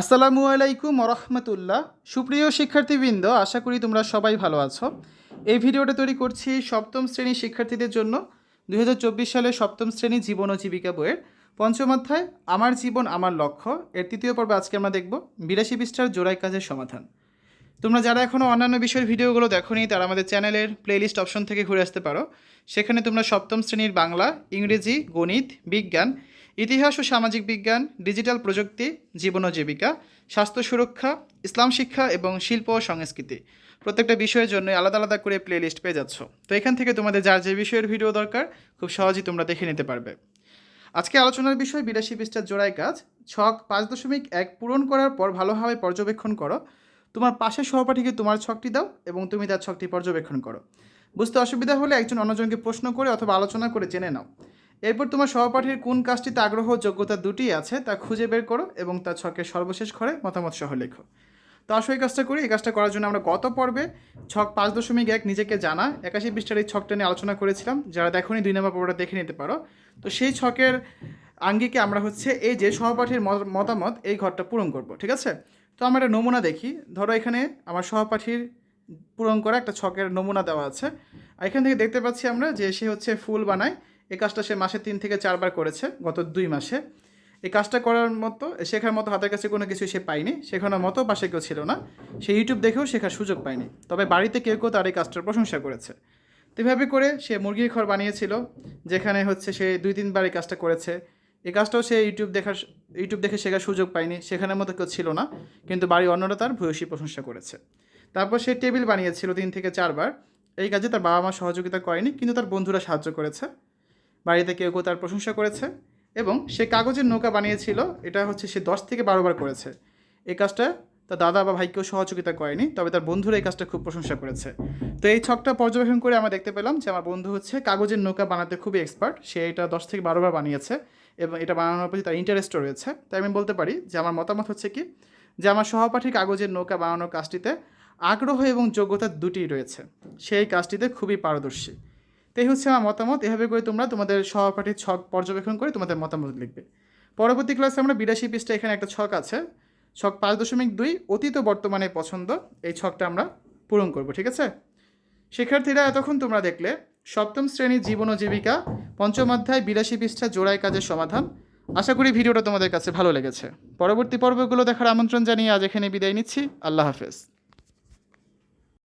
আসসালামু আলাইকুম রহমতুল্লাহ সুপ্রিয় শিক্ষার্থীবৃন্দ, আশা করি তোমরা সবাই ভালো আছো। এই ভিডিওটা তৈরি করছি সপ্তম শ্রেণির শিক্ষার্থীদের জন্য, দুই সালে সপ্তম শ্রেণি জীবন ও জীবিকা বইয়ের পঞ্চম অধ্যায়, আমার জীবন, আমার লক্ষ্য। এর তৃতীয় পর্বে আজকে আমরা দেখব বিরাশি পৃষ্ঠার জোড়াই কাজের সমাধান। তোমরা যারা এখনও অন্যান্য বিষয়ের ভিডিওগুলো দেখোনি, তারা আমাদের চ্যানেলের প্লেলিস্ট অপশন থেকে ঘুরে আসতে পারো। সেখানে তোমরা সপ্তম শ্রেণির বাংলা, ইংরেজি, গণিত, বিজ্ঞান ইতিহাস ও সামাজিক বিজ্ঞান, ডিজিটাল প্রযুক্তি, জীবন ও জীবিকা, স্বাস্থ্য সুরক্ষা, ইসলাম শিক্ষা এবং শিল্প ও সংস্কৃতি। প্রত্যেকটা বিষয়ের জন্য আলাদা আলাদা করে প্লেলিস্ট পেয়ে যাচ্ছ। তো এখান থেকে তোমাদের যার যে বিষয়ের ভিডিও দরকার, খুব সহজেই তোমরা দেখে নিতে পারবে। আজকে আলোচনার বিষয় বিরাশি পৃষ্ঠার জোড়ায় কাজ। ছক পাঁচ দশমিক এক পূরণ করার পর ভালোভাবে পর্যবেক্ষণ করো। তোমার পাশের সহপাঠীকে তোমার ছকটি দাও এবং তুমি তার ছকটি পর্যবেক্ষণ করো। বুঝতে অসুবিধা হলে একজন অন্যজনকে প্রশ্ন করে অথবা আলোচনা করে জেনে নাও। এরপর তোমার সহপাঠীর কোন কাজটিতে আগ্রহ যোগ্যতা দুটি আছে তা খুঁজে বের করো এবং তার ছকের সর্বশেষ ঘরে মতামত সহ লেখো। তো আসো এই কাজটা করি। এই কাজটা করার জন্য আমরা গত পর্বে ছক পাঁচ দশমিক এক নিজেকে জানা, একাশি পৃষ্ঠার এই ছকটা নিয়ে আলোচনা করেছিলাম। যারা দেখোনি দুই নম্বর পর্বটা দেখে নিতে পারো। তো সেই ছকের আঙ্গিকে আমরা হচ্ছে এই যে সহপাঠীর মত- মতামত এই ঘরটা পূরণ করব, ঠিক আছে? তো আমরা একটা নমুনা দেখি। ধরো এখানে আমার সহপাঠীর পূরণ করা একটা ছকের নমুনা দেওয়া আছে। আর এখান থেকে দেখতে পাচ্ছি আমরা যে সে হচ্ছে ফুল বানায়। এই কাজটা সে মাসে তিন থেকে চারবার করেছে, গত দুই মাসে। এই কাজটা করার মতো, শেখার মতো হাতের কাছে কোনো কিছু সে পায়নি, শেখানোর মতো পাশে কেউ ছিল না। সে ইউটিউব দেখেও শেখার সুযোগ পায়নি। তবে বাড়িতে কেউ কেউ তার এই কাজটার প্রশংসা করেছে। তো এভাবে করে সে মুরগির ঘর বানিয়েছিল, যেখানে হচ্ছে সে দুই তিনবার এই কাজটা করেছে। এই কাজটাও সে ইউটিউব দেখার ইউটিউব দেখে শেখার সুযোগ পায়নি, সেখানের মতো কেউ ছিল না, কিন্তু বাড়ির অন্যরা তার ভূয়সী প্রশংসা করেছে। তারপর সে টেবিল বানিয়েছিল তিন থেকে চারবার। এই কাজে তার বাবা মা সহযোগিতা করেনি, কিন্তু তার বন্ধুরা সাহায্য করেছে। বাড়িতে কেউ কেউ তার প্রশংসা করেছে এবং সে কাগজের নৌকা বানিয়েছিল, এটা হচ্ছে সে দশ থেকে বারোবার করেছে। এই কাজটা তার দাদা বা ভাইকেও সহযোগিতা করেনি, তবে তার বন্ধুরা এই কাজটা খুব প্রশংসা করেছে। তো এই ছকটা পর্যবেক্ষণ করে আমরা দেখতে পেলাম যে আমার বন্ধু হচ্ছে কাগজের নৌকা বানাতে খুবই এক্সপার্ট সে এটা দশ থেকে বারোবার বানিয়েছে এবং এটা বানানোর প্রতি তার ইন্টারেস্টও রয়েছে। তাই আমি বলতে পারি যে আমার মতামত হচ্ছে কি, যে আমার সহপাঠী কাগজের নৌকা বানানোর কাজটিতে আগ্রহ এবং যোগ্যতা দুটিই রয়েছে। সেই কাজটিতে খুবই পারদর্শী। তো এই হচ্ছে আমার মতামত। এভাবে করে তোমরা তোমাদের সহপাঠীর ছক পর্যবেক্ষণ করে তোমাদের মতামত লিখবে। পরবর্তী ক্লাসে আমরা বিরাশি পৃষ্ঠা এখানে একটা ছক আছে। ছক পাঁচ দশমিক দুই, অতীত বর্তমানে পছন্দ। এই ছকটা আমরা পূরণ করব, ঠিক আছে? শিক্ষার্থীরা, এতক্ষণ তোমরা দেখলে সপ্তম শ্রেণির জীবন ও জীবিকা, পঞ্চম অধ্যায়, বিরাশি পৃষ্ঠা জোড়াই কাজের সমাধান। আশা করি ভিডিওটা তোমাদের কাছে ভালো লেগেছে। পরবর্তী পর্বগুলো দেখার আমন্ত্রণ জানিয়ে আজ এখানে বিদায় নিচ্ছি। আল্লাহ হাফেজ।